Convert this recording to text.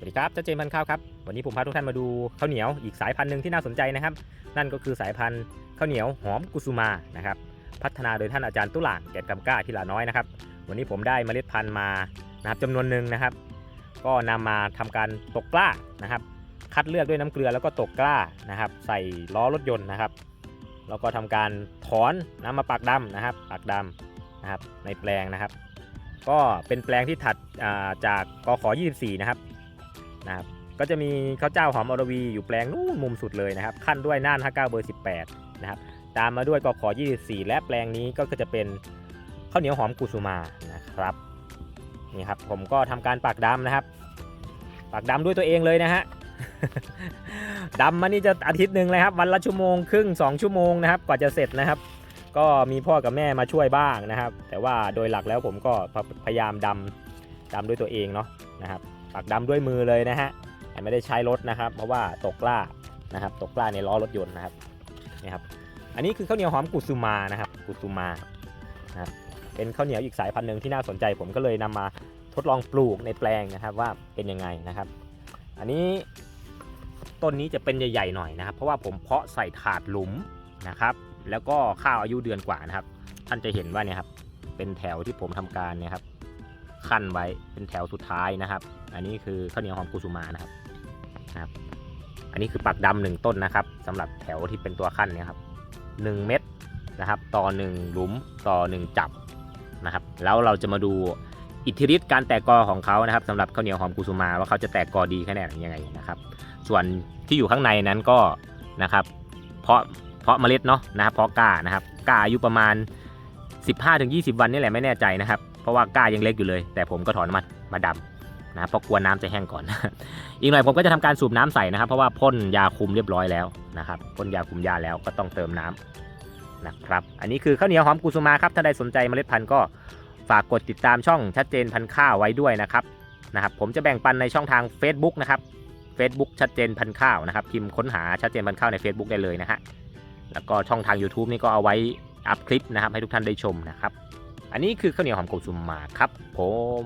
สวัสดีครับชัดเจนพันข้าวครับ วันนี้ผมพาทุกท่านมาดูข้าวเหนียวอีกสายพันธุ์หนึ่งที่น่าสนใจนะครับ นั่นก็คือสายพันธุ์ข้าวเหนียวหอมกุสุมานะครับ พัฒนาโดยท่านอาจารย์ตุลางแกดกำก้าที่ลาน้อยนะครับ วันนี้ผมได้เมล็ดพันธุ์มานะครับจำนวนหนึ่งนะครับ ก็นำมาทำการตกกล้านะครับ คัดเลือกด้วยน้ำเกลือแล้วก็ตกกล้านะครับ ใส่ล้อรถยนต์นะครับแล้วก็ทำการถอนน้ำมาปักดำนะครับ ปักดำนะครับในแปลงนะครับ ก็เป็นแปลงที่ถัดจากกขอ24 นะครับ นะครับก็จะมีข้าวเจ้าหอมอรวีอยู่แปลงนู้นมุมสุดเลยนะครับขั้นด้วยน่าน 59 เบอร์ 18 นะครับตามมาด้วยกอขอ 24 และแปลงนี้ก็จะเป็นข้าวเหนียวหอมกุสุมานะครับนี่ครับผมก็ทำการปักดำนะครับ ปักดำด้วยตัวเองเลยนะฮะดำมานี่จะอาทิตย์หนึ่งเลยครับ วันละชั่วโมงครึ่ง 2 ชั่วโมงนะครับกว่าจะเสร็จนะครับ ก็มีพ่อกับแม่มาช่วยบ้างนะครับ แต่ว่าโดยหลักแล้วผมก็พยายามดำดำด้วยตัวเองเนาะนะครับ ปักดำด้วยมือเลยนะฮะไม่ได้ใช้รถนะครับ เพราะว่าตกกล้านะครับ ตกกล้าในล้อรถยนต์นะครับนี่ครับ อันนี้คือข้าวเหนียวหอมกุสุมานะครับกุสุมานะครับเป็นข้าวเหนียวอีกสายพันธุ์หนึ่งที่น่าสนใจ ผมก็เลยนำมาทดลองปลูกในแปลงนะครับว่าเป็นยังไงนะครับ อันนี้ต้นนี้จะเป็นใหญ่ๆหน่อยนะครับ เพราะว่าผมเพาะใส่ถาดหลุมนะครับ แล้วก็ข้าวอายุเดือนกว่านะครับ ท่านจะเห็นว่าเนี่ยครับเป็นแถวที่ผมทำการเนี่ยครับ ขั้นไว้เป็นแถวสุดท้ายนะครับ อันนี้คือข้าวเหนียวหอมกุสุมานะครับนะครับ อันนี้คือปักดำหนึ่งต้นนะครับสำหรับแถวที่เป็นตัวขั้นเนี่ยครับหนึ่งเม็ดนะครับ ต่อหนึ่งหลุมต่อหนึ่งจับนะครับ แล้วเราจะมาดูอิทธิฤทธิ์การแตกกอของเขานะครับสำหรับข้าวเหนียวหอมกุสุมาว่าเขาจะแตกกอดีแค่ไหนยังไงนะครับ ส่วนที่อยู่ข้างในนั้นก็นะครับ เพาะเพาะเมล็ดเนาะนะครับเพาะก้านะครับก้าอายุประมาณ 15-20 วันนี่แหละไม่แน่ใจนะครับ เพราะว่าก้ายังเล็กอยู่เลย แต่ผมก็ถอนมามาดำนะเพราะกลัวน้ำจะแห้งก่อน อีกหน่อยผมก็จะทำการสูบน้ำใส่นะครับ เพราะว่าพ่นยาคุมเรียบร้อยแล้วนะครับพ่นยาคุมยาแล้วก็ต้องเติมน้ำนะครับอันนี้คือข้าวเหนียวหอมกุสุมาครับถ้าใดสนใจเมล็ดพันธุ์ก็ฝากกดติดตามช่องชัดเจนพันข้าวไว้ด้วยนะครับนะครับ ผมจะแบ่งปันในช่องทาง Facebook นะครับ Facebook ชัดเจนพันข้าวนะครับพิมพ์ค้นหาชัดเจนพันข้าวใน Facebook ได้เลยนะฮะแล้วก็ช่องทาง YouTube นี่ก็เอาไว้อัพคลิปนะครับให้ทุกท่านได้ชมนะครับ อันนี้คือข้าวเหนียวหอมกุสุมาครับผม